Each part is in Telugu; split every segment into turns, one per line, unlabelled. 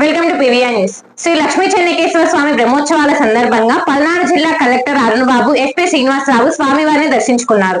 Welcome to PVR news. Shri Lakshmi Chennakeshwara Swami బ్రహ్మోత్సవాల సందర్భంగా పల్నాడు జిల్లా కలెక్టర్ అరుణ్ బాబు ఎస్పీ శ్రీనివాసరావు స్వామివారిని దర్శించుకున్నారు.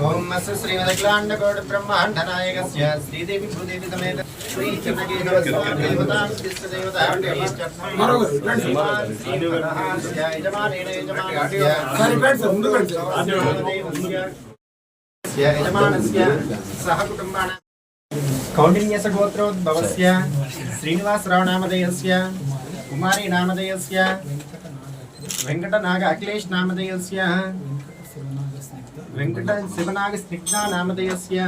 ఓం అస్సు శ్రీమదఖిలాండకోట బ్రహ్మాండ నాయకస్య శ్రీదేవి భూదేవి సమేత శ్రీ చంద్రకేశవ స్వామి దేవతాం విశ్వ దేవతాం శ్రీమదహాస్య యజమానేన యజమానస్య దేవస్య యజమానస్య సహ కుటుంబాన కౌండిన్యస గోత్రోద్భవస్య శ్రీనివాసరావు నామధేయస్య కుమారి నామధేయస్య వెంకటనాగ అఖిలేష్ నామధేయస్య వెంకట శివనాగ స్నిగ్ధ నామధేయస్య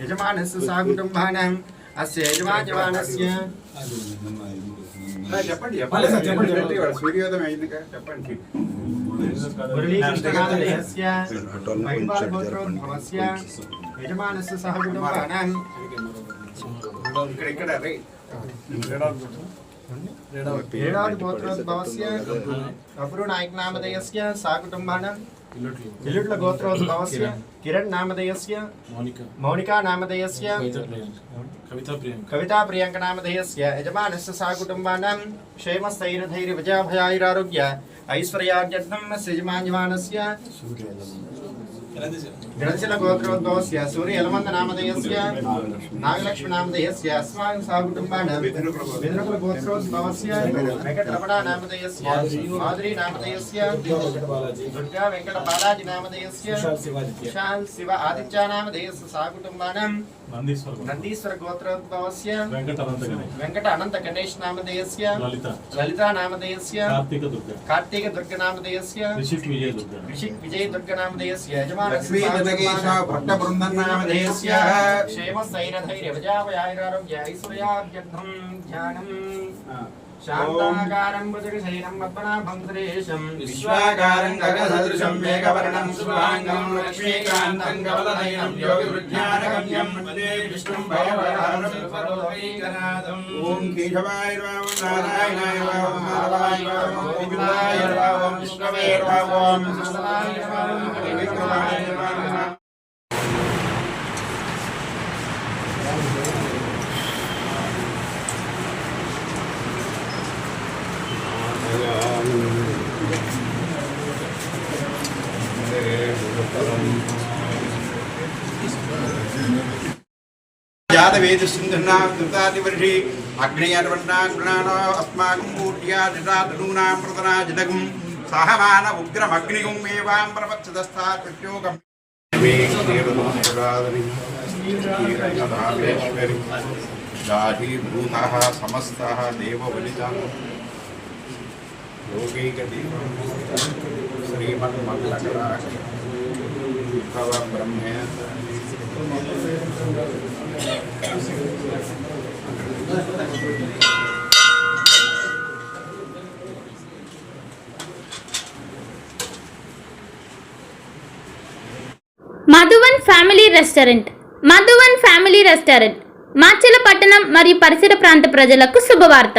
యజమానస్య సా కుటుంబానాం అస్య యజమాజమానస్య
చెప్పండి చెప్పండి సార్ చెప్పండి చెప్పండి సూర్యోదయం అయింది చెప్పండి
యజమానస్య సహ కుటుంబానాం
ఇక్కడ ఇక్కడ రే
ఏడాది గోత్రోద్భవస్య అపురు నాయక్ నామధేయస్య సా కుటుంబానాం ఇల్లుట్ల గోత్రోద్భవస్య కిరణ్. నామధేయస్య మౌనికా. నామధేయస్య
కవితా ప్రియాంక.
నామధేయస్య యజమానస్య సా కుటుంబానాం క్షేమస్థైర్యధైర్య విజయాభయాయురారోగ్య ఐశ్వర్యార్జర్థం యజమాన్యమానస్య గణశిల గోత్రోద్భవస్య సూర్య యలమంద నామధేయస్య నాగలక్ష్మి నామధేయస్య అస్మాకం సా విద్రుకుల గోత్రోద్భవస్య వెంకటరమణ నామధేయస్య మాధురి నామధేయస్య దుర్గా వెంకట బాలాజీ నామధేయస్య విశాల్ శివ ఆదిత్య నామధేయస్య కుటుంబానాం
నందీశ్వర
నందీశ్వర గోత్రోద్భవస్య
వెంకట అనంతగణి
వెంకట అనంత గణేష్ నామధేయస్య
లలిత
లలితా నామధేయస్య
కార్తీక దుర్గ
కార్తీక దుర్గ నామధేయస్య
రిషిక్ విజయ దుర్గ
ఋషిక్ విజయ దుర్గ నామధేయస్య
లక్ష్మీ జనకేశ విశ్వాకారం గగసదృశం మేఘవర్ణం శుభాంగం లక్ష్మీకాంతం కమలనయనం యోగివృద్ధ్యానగమ్యం వదే విష్ణుం భయవరహరం సర్వలోకైకనాథం ఓం కేశవాయ నమః నారాయణాయ నమః మాధవాయ నమః గోవిందాయ విష్ణవే ఓం విష్ణవాయ నమః విక్రమాయ నమః జాతవేదసింధునా కృతాదివర్షి అగ్నేయర్వన్నాగ్నానో అస్మాకం మూర్త్యా దిశాదనూనాం ప్రతనా జదగం సహమాన ఉగ్రమగ్నిగం మేవాం ప్రవచ్చదస్తాత్ ప్రత్యోగం దాహీభూత సమస్త దేవబలిత. యోగైకదీపం శ్రీమన్మంగళకరా బ్రహ్మే.
Madhuvan family restaurant. Madhuvan family restaurant. Macherla పట్టణం మరియు పరిసర ప్రాంత ప్రజలకు శుభవార్త.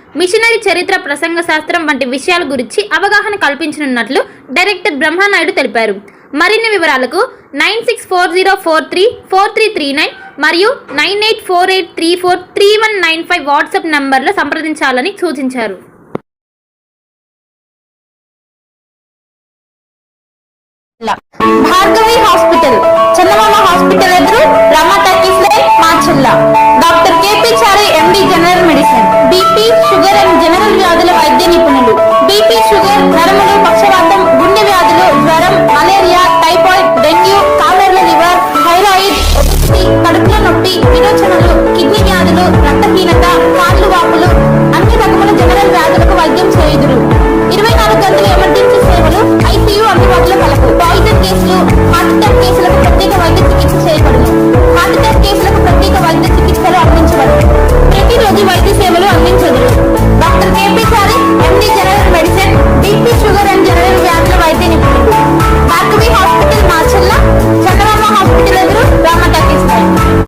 మిషనరీ చరిత్ర ప్రసంగ శాస్త్రం వంటి విషయాల గురించి అవగాహన కల్పించనున్నట్లు డైరెక్టర్ బ్రహ్మానాయుడు తెలిపారు. మరిన్ని వివరాలకు nine six four zero four three four three three nine మరియు nine eight four eight three four three one nine five WhatsApp నంబర్లో సంప్రదించాలని సూచించారు. భార్గవి హాస్పిటల్ చందమామ హాస్పిటల్ ఎదురు Rama talkies line Macherla doctor KP Chari general medicine. BP sugar and general వ్యాధుల వైద్య నిపుణులు. బీపీ షుగర్ నరములు పక్షవాతం గుండె వ్యాధులు జ్వరం మలేరియా టైఫాయిడ్ డెంగ్యూ కాలర్ల లివర్ థైరాయిడ్ ఒబెసిటీ కడుపులో నొప్పి విరోచనలు కిడ్నీ వ్యాధులు రక్తహీనత కాళ్ళు వాపులు అన్ని రకముల జనరల్ వ్యాధులకు వైద్యం చేయుదురు. ఇరవై నాలుగు గంటలు